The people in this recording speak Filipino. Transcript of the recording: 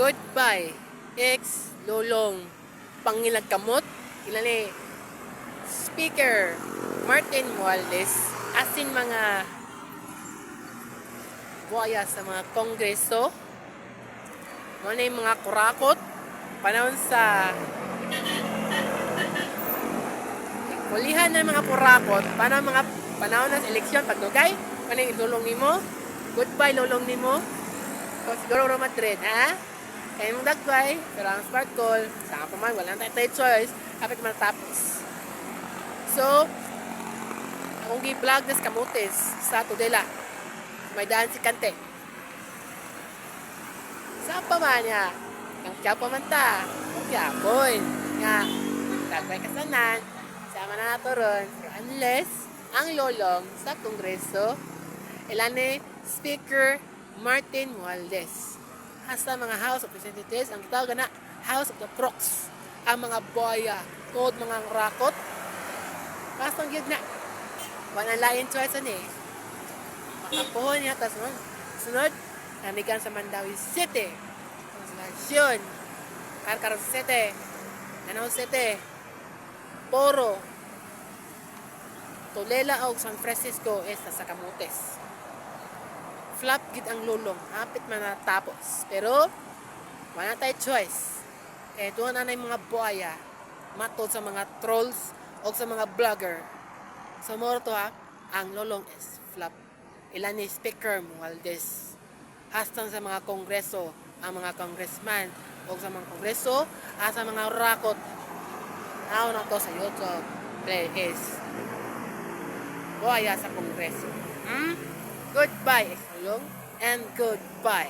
Goodbye, ex Lolong Pangilag Kamot, ilan eh, Speaker Martin Mualdez, asin mga buhaya sa mga kongreso, mga yung mga kurakot, panahon sa Kulihan ng mga kurakot, panahon mga panahon ng eleksyon, pagdugay, panahon yung lulong nimo, goodbye lulong nimo, o siguro Real Madrid, ha? Kaya mong dagway, pero ang smart call, sa pa man, wala tayo tayo choice, kapit man tapos. So, akong gi-vlog des kamutis sa Tudela. May daan si Kante. Saan pa man niya? Ang kya pa man ta. Ang kya, boy. Nga, dagway kasanan. Sama na nato ron. Unless, ang lolong sa kongreso, ilan ni Speaker Martin Mualdez. Hasta mga House of Representatives, ang tawag na House of the Crooks. Ang mga boya, code mga rakot. Kastong yun na. Wala lain choice ani. Makapuhon niya, tapos nun, sunod, namigan sa Mandawi City. Konsolasyon. Karkaron City. Lanao City. Poro. Tulela og San Francisco esta sa Camotes. Flap gid ang lulong. Hapit man natapos. Pero, wala tayo choice. Eh, doon na mga buhaya. Matod sa mga trolls o sa mga vlogger. Sa moro to ha, ang lulong is flop. Ilan ni Speaker Mualdez. Hastang sa mga kongreso, ang mga congressman o sa mga kongreso, at sa mga rakot. Ako na to sa YouTube. Play is buhaya sa kongreso. Hmm? Goodbye, Esalong, and goodbye.